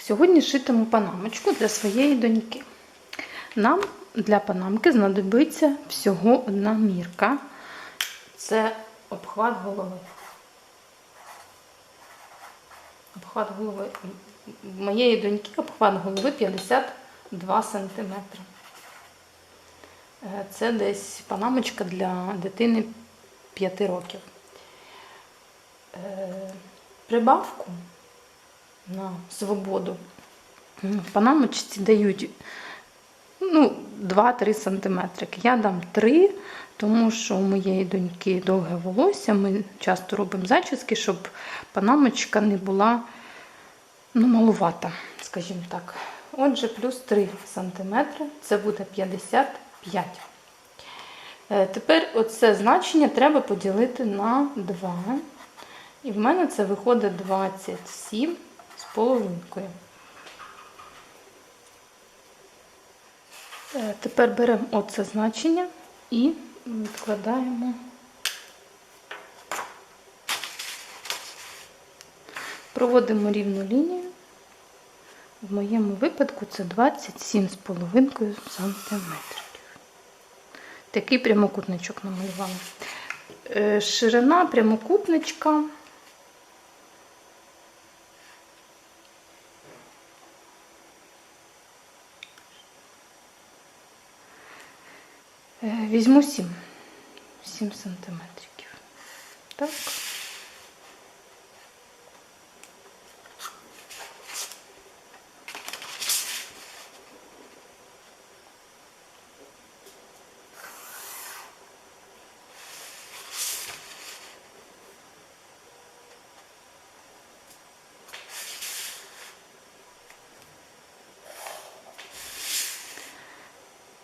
Сьогодні шитиму панамочку для своєї доньки. Нам для панамки знадобиться всього одна мірка. Це обхват голови. Обхват голови моєї доньки обхват голови 52 см. Це десь панамочка для дитини 5 років. Е, Прибавку на свободу панамочці дають ну, 2-3 см. Я дам 3, тому що у моєї доньки довге волосся. Ми часто робимо зачіски, щоб панамочка не була ну, малувата, скажімо так. Отже, плюс 3 см це буде 55. Е, Тепер оце значення треба поділити на 2. І в мене це виходить 27 з половинкою. Е, Тепер беремо оце значення і відкладаємо. Проводимо рівну лінію. В моєму випадку це 27,5 см. Такий прямокутничок намалювала. Е, Ширина прямокутничка. Е, Візьму 7. 7 сантиметриків. Так.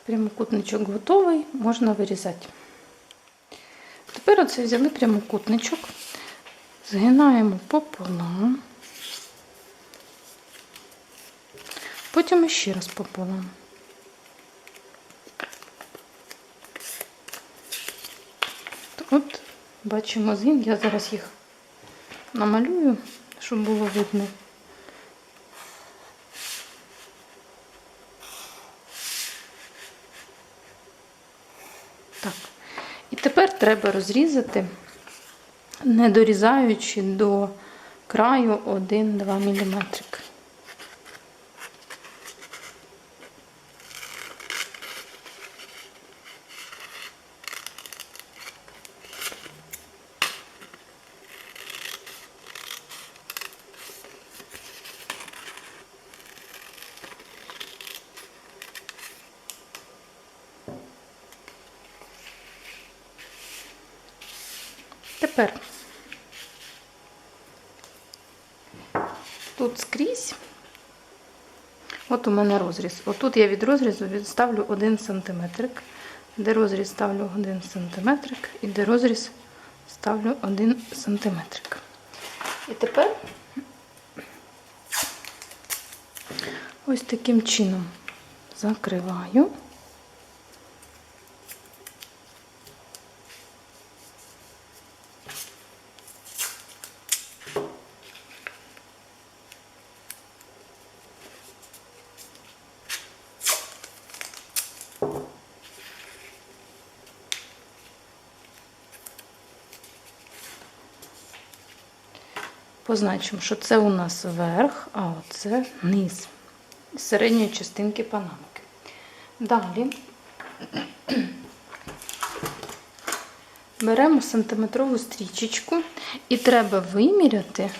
Прямокутничок готовий, можна вирізати. Тепер оце взяли прямокутничок, згинаємо пополам, потім ще раз пополам. От, бачимо згин, я зараз їх намалюю, щоб було видно. І тепер треба розрізати, не дорізаючи до краю 1-2 мм. Тепер тут скрізь, от у мене розріз. Отут я від розрізу відставлю 1 см, де розріз ставлю 1 см, і де розріз ставлю 1 см. І тепер ось таким чином закриваю. Позначимо, що це у нас верх, а оце низ середньої частинки панамки. Далі беремо сантиметрову стрічечку і треба виміряти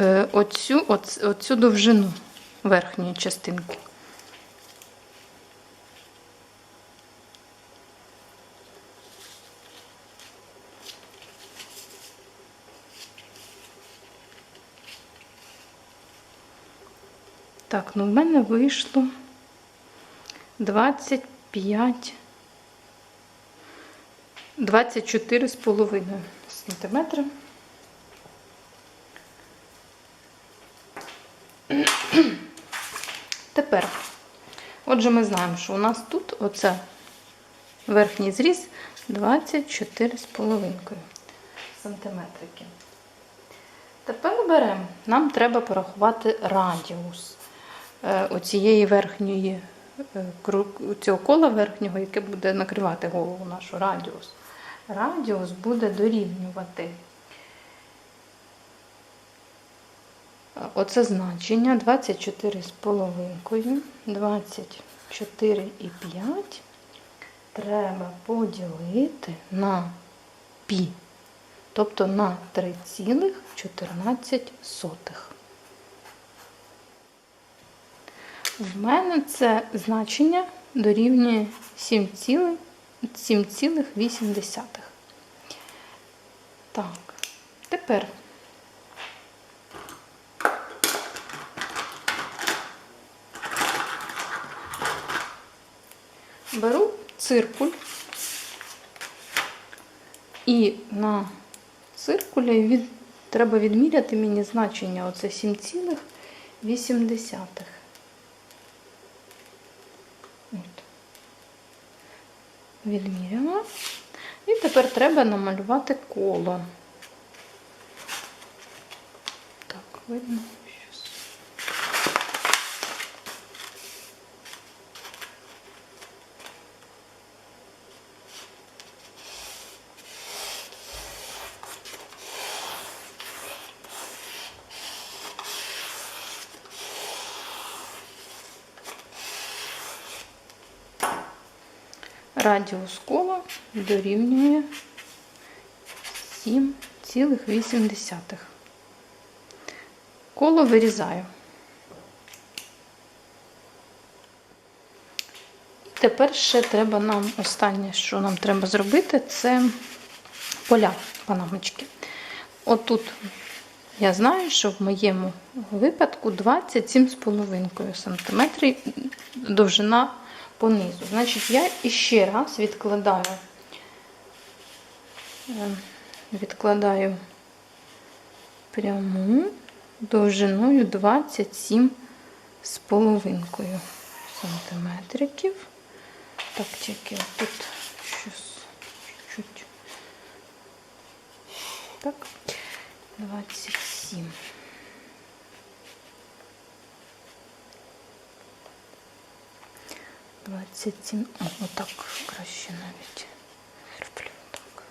е, оцю, оцю довжину верхньої частинки. Так, ну в мене вийшло 25, 24 з половиною сантиметри. Тепер, отже, ми знаємо, що у нас тут оце верхній зріз 24 з половинкою сантиметрики. Тепер беремо. Нам треба порахувати радіус оцієї верхньої е, цього кола верхнього, яке буде накривати голову нашу радіус. Радіус буде дорівнювати. е, Оце значення 24 з половинкою, 24,5 треба поділити на пі, тобто на 3,14. В мене це значення дорівнює 7,8. 7,8. Так, тепер беру циркуль і на циркулі від, треба відміряти мені значення оце 7,8. От. Відміряла. І тепер треба намалювати коло. Так, видно. Радіус кола дорівнює 7,8. Коло вирізаю. І тепер ще треба нам, останнє, що нам треба зробити, це поля панамочки. Отут я знаю, що в моєму випадку 27,5 см довжина понизу. Значить, я іще раз відкладаю, е, відкладаю пряму довжиною 27 з половинкою сантиметриків. Так, тільки тут щось чуть-чуть. Так, 27. Двадцять сім. О, отак краще навіть. Роблю так.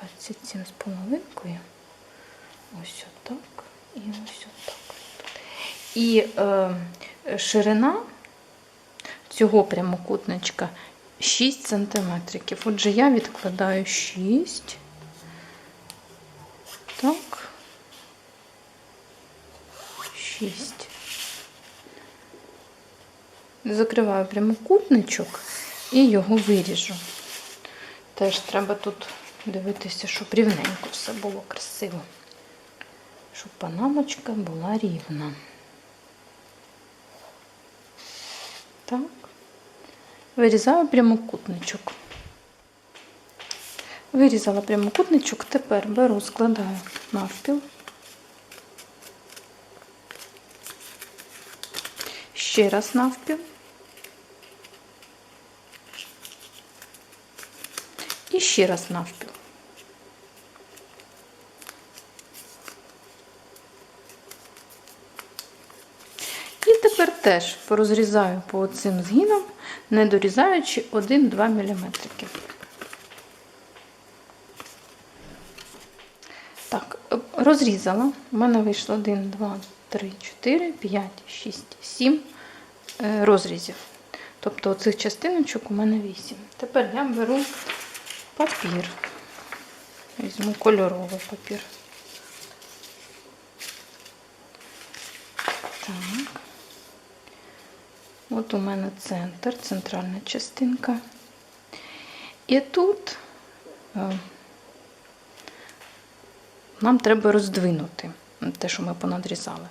27 з половинкою. Ось отак. І ось отак. І е, ширина цього прямокутничка 6 сантиметриків. Отже, я відкладаю 6. Так. 6. Закриваю прямокутничок і його виріжу. Теж треба тут дивитися, щоб рівненько все було красиво. Щоб панамочка була рівна. Так. Вирізаю прямокутничок. Вирізала прямокутничок, тепер беру, складаю навпіл. Ще раз навпіл. І ще раз навпіл. І тепер теж порозрізаю по цим згинам, не дорізаючи 1-2 мм. Так, розрізала. У мене вийшло 1, 2, 3, 4, 5, 6, 7 е, розрізів. Тобто оцих частиночок у мене 8. Тепер я беру папір. Візьму кольоровий папір. Так. От у мене центр, центральна частинка. І тут е, нам треба роздвинути те, що ми понадрізали.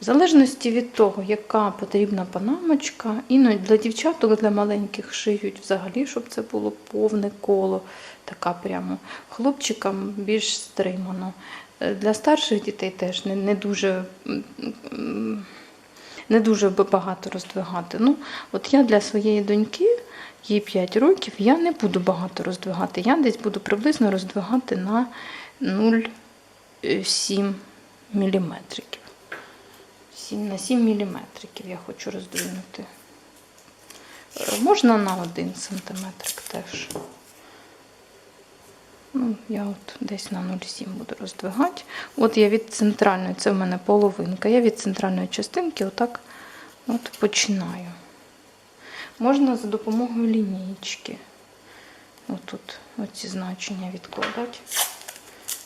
В залежності від того, яка потрібна панамочка, іноді для дівчаток, для маленьких шиють взагалі, щоб це було повне коло, така прямо. Хлопчикам більш стримано. Е, Для старших дітей теж не, не дуже. Не дуже багато роздвигати. Ну, от я для своєї доньки, їй 5 років, я не буду багато роздвигати. Я десь буду приблизно роздвигати на 0,7 міліметриків. 7 на 7 міліметриків я хочу роздвинути. Е, Можна на 1 сантиметрик теж. Ну, я от десь на 0,7 буду роздвигати. От я від центральної, це в мене половинка. Я від центральної частинки отак от починаю. Можна за допомогою лінійки. Отут оці значення відкладати,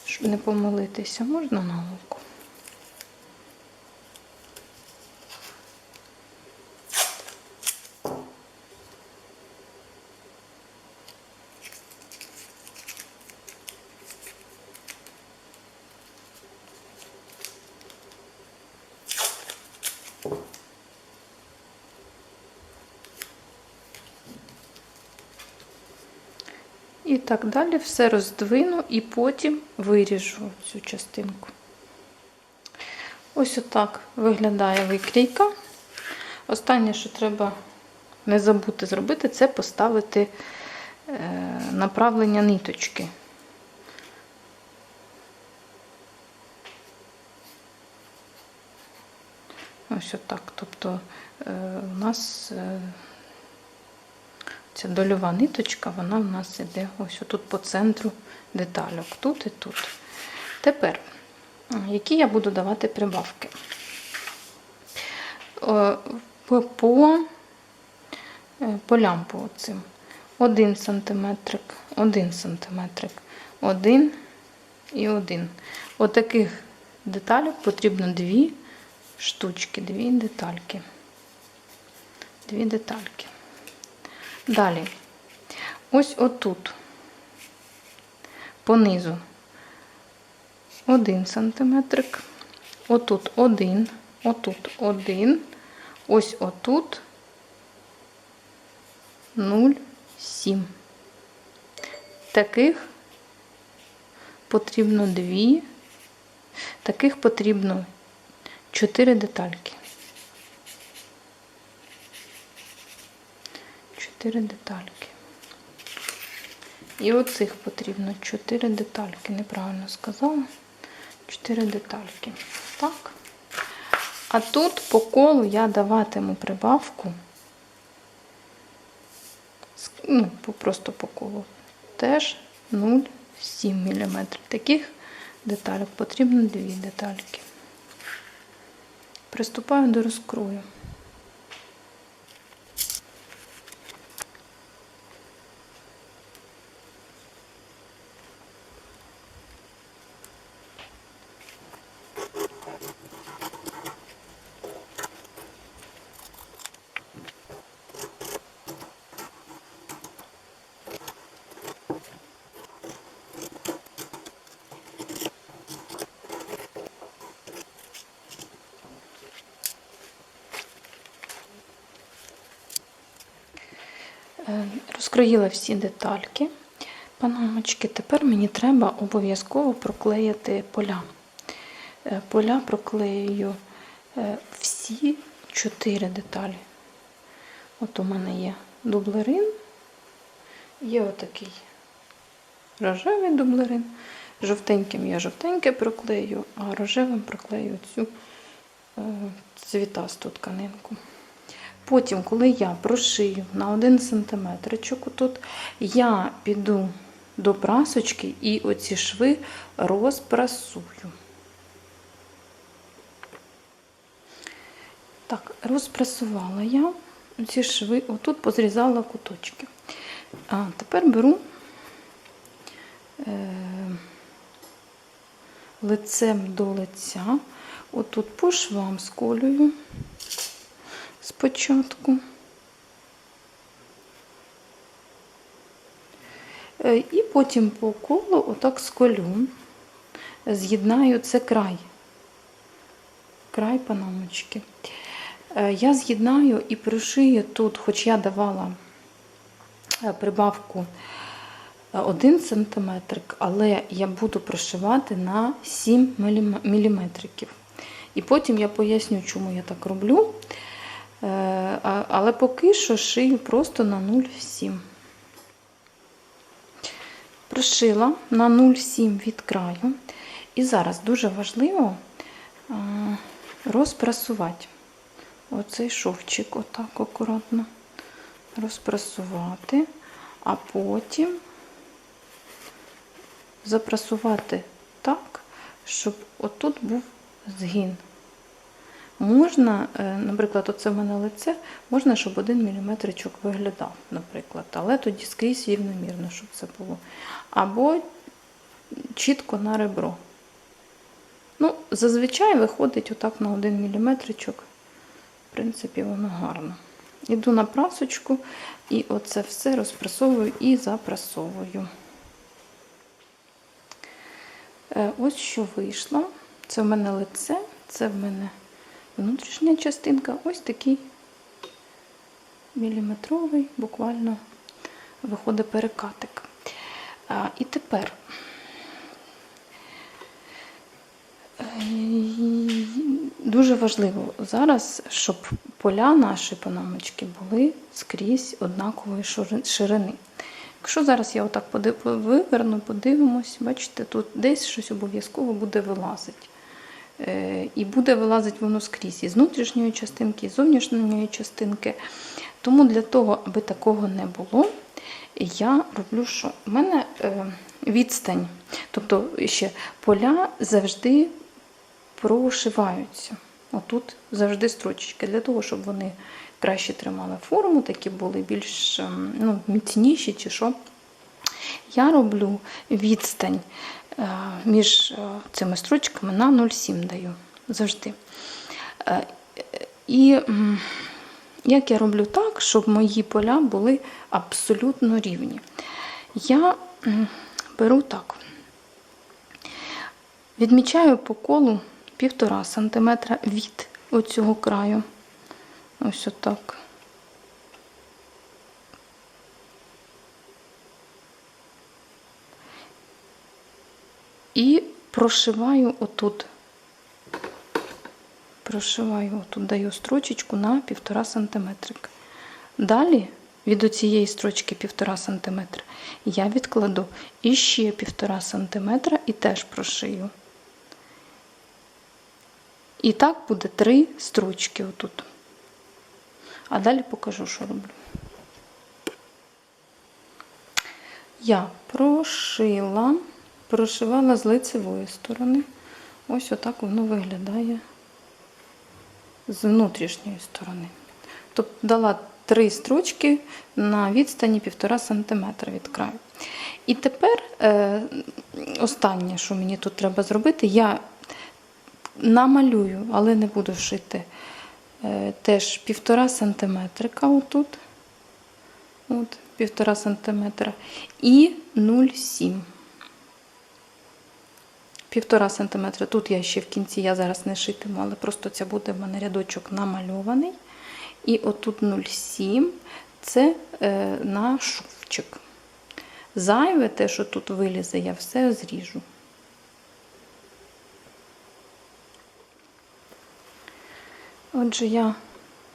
щоб не помилитися. Можна на око. І так далі все роздвину і потім виріжу цю частинку. Ось отак виглядає викрійка. Останнє, що треба не забути зробити, це поставити е, направлення ниточки. Ось отак. Тобто е, у нас е, Ця дольова ниточка, вона в нас іде ось тут по центру детальок, тут і тут. Тепер, які я буду давати прибавки? Е, По, по полям по цим. 1 см, 1 см, 1 і 1. Отаких деталек потрібно дві штучки, дві детальки. Дві детальки. Далі, ось отут, понизу, один сантиметрик, отут один, отут один, ось отут. 0,7. Таких потрібно дві, таких потрібно чотири детальки. 4 детальки. І оцих потрібно 4 детальки. Неправильно сказала. 4 детальки. Так. А тут по колу я даватиму прибавку. Ну, просто по колу. Теж 0,7 мм. Таких деталек потрібно 2 детальки. Приступаю до розкрою. Розкроїла всі детальки панамочки. Тепер мені треба обов'язково проклеїти поля. Е, Поля проклею е, всі чотири деталі. От у мене є дублерин, є отакий рожевий дублерин. Жовтеньким я жовтеньке проклею, а рожевим проклею цю цвітасту тканинку. Потім, коли я прошию на 1 см тут, я піду до прасочки і оці шви розпрасую. Так, розпрасувала я ці шви, отут позрізала куточки. А тепер беру е, лицем до лиця, отут по швам сколюю спочатку. Е, І потім по колу отак сколю, з'єднаю це край, край панамочки. Е, Я з'єднаю і пришию тут, хоч я давала е, прибавку 1 см, але я буду прошивати на 7 мм. І потім я поясню, чому я так роблю. Е, але поки що шию просто на 0,7. Прошила на 0,7 від краю. І зараз дуже важливо а, розпрасувати. Оцей шовчик отак акуратно розпрасувати, а потім запрасувати так, щоб отут був згін. Можна, е, наприклад, оце в мене лице, можна, щоб один міліметричок виглядав, наприклад, але тоді скрізь рівномірно, щоб це було. Або чітко на ребро. Ну, зазвичай виходить отак на один міліметричок. В принципі, воно гарно. Іду на прасочку і оце все розпрасовую і запрасовую. Е, Ось що вийшло. Це в мене лице, це в мене внутрішня частинка. Ось такий міліметровий, буквально виходить перекатик. І тепер е, дуже важливо зараз, щоб поля нашої панамочки були скрізь однакової ширини. Якщо зараз я отак виверну, подивимось, бачите, тут десь щось обов'язково буде вилазити. Е, І буде вилазити воно скрізь із внутрішньої частинки, і з зовнішньої частинки. Тому для того, аби такого не було, я роблю, що в мене е, відстань, тобто ще поля завжди прошиваються. Отут завжди строчечки, для того, щоб вони краще тримали форму, такі були більш ем, ну, міцніші чи що. Я роблю відстань між е, цими строчками на 0,7 даю завжди. Е, І як я роблю так, щоб мої поля були абсолютно рівні? Я беру так. Відмічаю по колу 1,5 см від оцього краю. Ось отак. І прошиваю отут. Прошиваю отут, даю строчечку на 1,5 см. Далі від оцієї строчки 1,5 см я відкладу іще 1,5 см і теж прошию. І так буде три строчки отут. А далі покажу, що роблю. Я прошила, прошивала з лицевої сторони. Ось отак воно виглядає з внутрішньої сторони. Тобто дала три строчки на відстані 1,5 см від краю. І тепер е, останнє, що мені тут треба зробити, я намалюю, але не буду шити. Е, теж 1,5 сантиметрика отут. От, 1,5 сантиметра. І 0,7. 1,5 сантиметра. Тут я ще в кінці, я зараз не шитиму, але просто це буде в мене рядочок намальований. І отут 0,7 це е, на шовчик. Зайве те, що тут вилізе, я все зріжу. Отже, я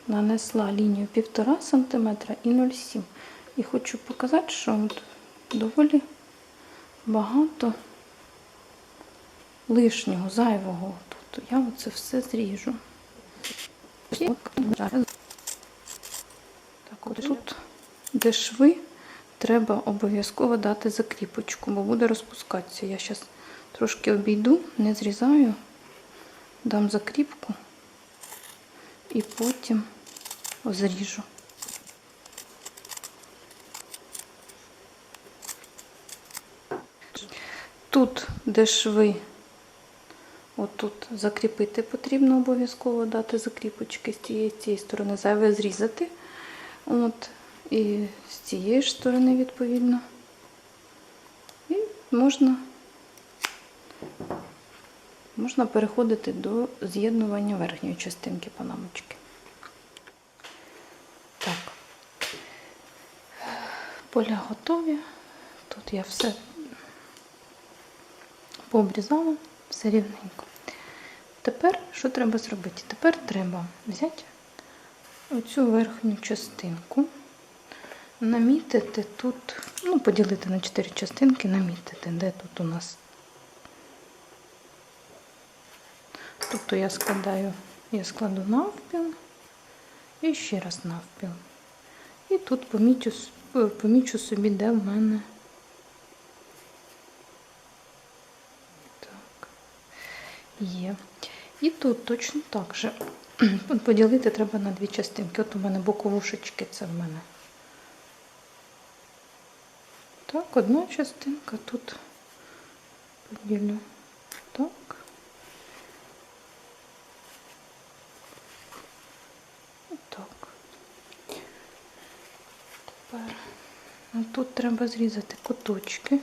нанесла лінію 1,5 см і 0,7 І хочу показати, що от доволі багато лишнього, зайвого тут. Я оце все зріжу. Так, от тут, де шви, треба обов'язково дати закріпочку, бо буде розпускатися. Я зараз трошки обійду, не зрізаю, дам закріпку і потім зріжу. Тут, де шви, отут закріпити потрібно обов'язково дати закріпочки з цієї, з цієї сторони, зайве зрізати. От, і з цієї ж сторони, відповідно. І можна, можна переходити до з'єднування верхньої частинки панамочки. Так, поля готові. Тут я все пообрізала, все рівненько. Тепер що треба зробити? Тепер треба взяти оцю верхню частинку, намітити тут, ну, поділити на 4 частинки, намітити, де тут у нас Тобто я складаю, я складу навпіл і ще раз навпіл. І тут помічу, помічу собі, де в мене. Є. І тут точно так же. Поділити треба на дві частинки. От у мене боковушечки, це в мене. Так, одна частинка тут поділю. Так. Так. Тепер тут треба зрізати куточки.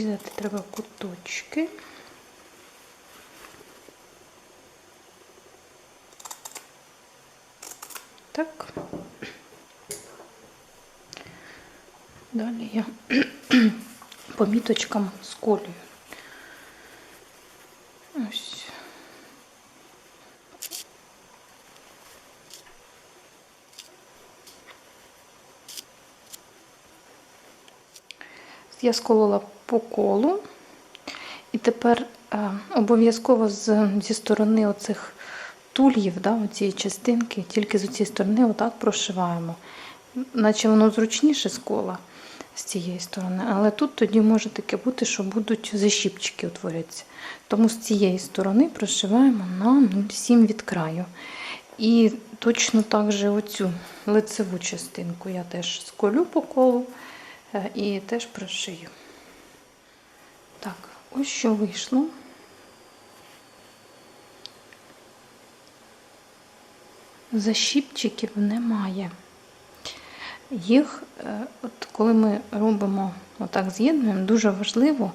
Зрізати треба куточки. Так. Далі я по міточкам сколюю. Ось. Я сколола по колу. І тепер е, обов'язково зі сторони оцих тульїв, да, оцієї частинки, тільки з цієї сторони отак прошиваємо. Наче воно зручніше з кола з цієї сторони. Але тут тоді може таке бути, що будуть защіпчики утворюватися. Тому з цієї сторони прошиваємо на 0,7 від краю. І точно так же оцю лицеву частинку я теж сколю по колу е, і теж прошию. Так, ось що вийшло. Защіпчиків немає. Їх, е, от коли ми робимо отак з'єднуємо, дуже важливо,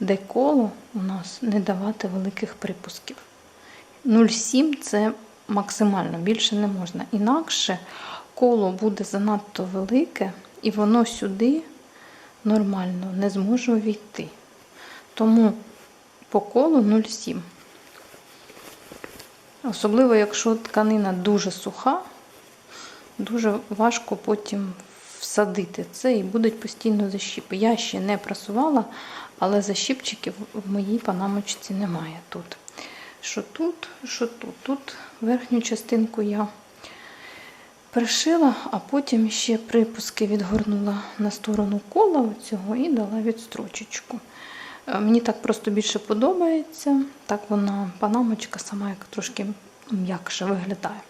де коло у нас не давати великих припусків. 0,7 це максимально, більше не можна. Інакше коло буде занадто велике, і воно сюди нормально не зможе увійти. Тому по колу 0,7. Особливо, якщо тканина дуже суха, дуже важко потім всадити це і будуть постійно защіпи. Я ще не прасувала, але защіпчиків в моїй панамочці немає тут. Що тут, що тут. Тут верхню частинку я пришила, а потім ще припуски відгорнула на сторону кола цього і дала відстрочечку. Е, Мені так просто більше подобається. Так вона панамочка сама як трошки м'якше виглядає.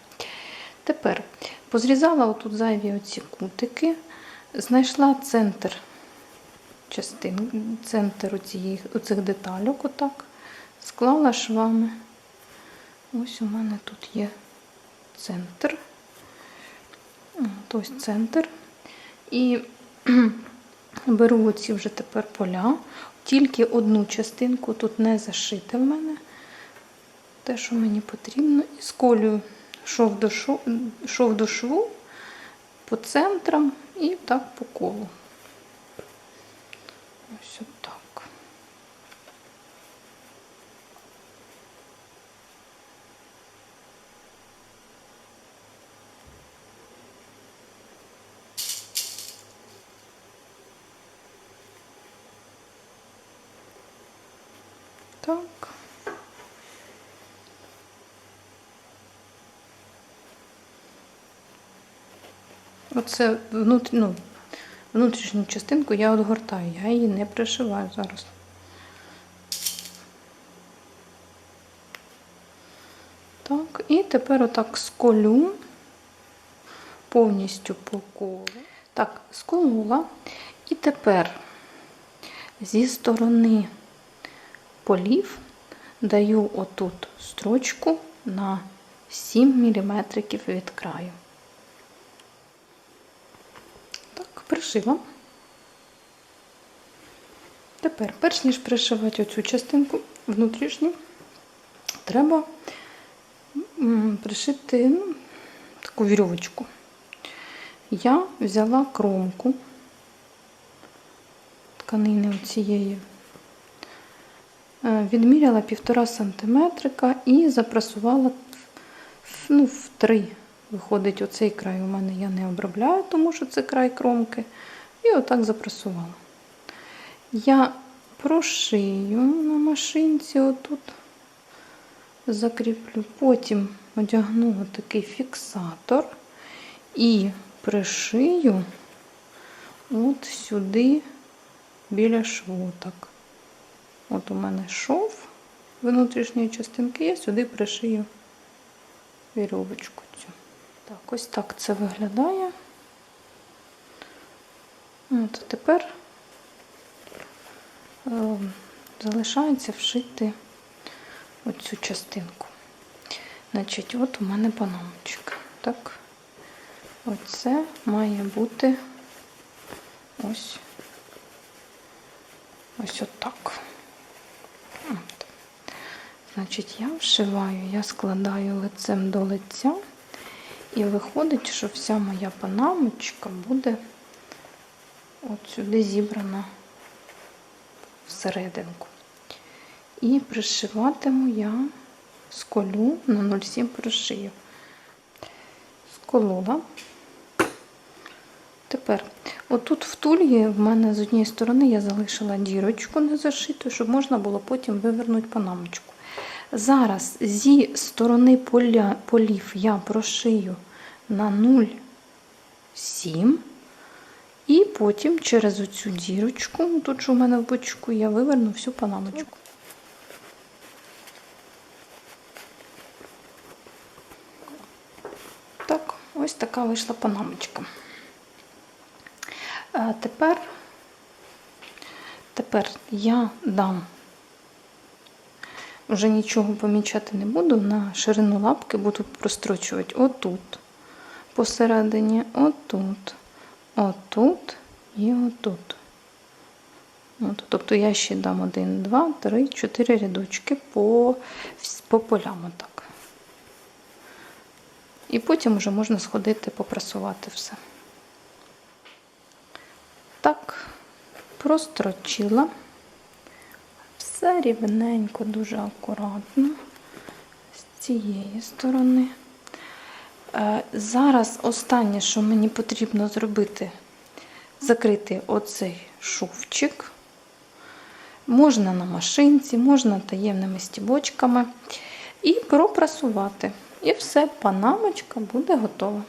Тепер позрізала отут зайві оці кутики, знайшла центр частин, центр оцієї, оцих детальок, отак, склала швами. Ось у мене тут є центр. Ось центр. І беру оці вже тепер поля. Тільки одну частинку тут не зашити в мене. Те, що мені потрібно, і сколюю шов до шву, шов до шву по центрам і так по колу. Ось отак. Так. Оце внут... ну, внутрішню частинку я отгортаю, я її не пришиваю зараз. Так, і тепер отак сколю повністю по колу. Так, сколола. І тепер зі сторони полів даю отут строчку на 7 мм від краю. Так, пришила. Тепер, перш ніж пришивати оцю частинку внутрішню, треба пришити ну, таку вірьовочку. Я взяла кромку тканини цієї, відміряла 1,5 см і запрасувала ну, в три виходить оцей край у мене я не обробляю, тому що це край кромки. І отак запресувала. Я прошию на машинці отут, закріплю, потім одягну такий фіксатор і пришию от сюди біля шву. Так. От у мене шов внутрішньої частинки, я сюди пришию вірьовочку цю. Так, ось так це виглядає. От тепер е, залишається вшити оцю частинку. Значить, от у мене панамочка. Так, оце має бути ось ось отак. Значить, я вшиваю, я складаю лицем до лиця, і виходить, що вся моя панамочка буде от сюди зібрана всерединку. І пришиватиму я сколю на 0,7 прошию. Сколола. Тепер, отут в тульї в мене з однієї сторони я залишила дірочку не зашиту, щоб можна було потім вивернути панамочку. Зараз зі сторони поля, полів я прошию на 0,7. І потім через оцю дірочку, тут що у мене в бочку, я виверну всю панамочку. Так, ось така вийшла панамочка. Тепер, тепер я дам, вже нічого помічати не буду, на ширину лапки буду прострочувати отут, посередині, отут, отут і отут. От, тобто я ще дам 1, 2, 3, 4 рядочки по, по полям отак. І потім вже можна сходити попрасувати все. Так, прострочила. Все рівненько, дуже акуратно з цієї сторони. Е, Зараз останнє, що мені потрібно зробити, закрити оцей шовчик. Можна на машинці, можна таємними стібочками. І пропрасувати. І все, панамочка буде готова.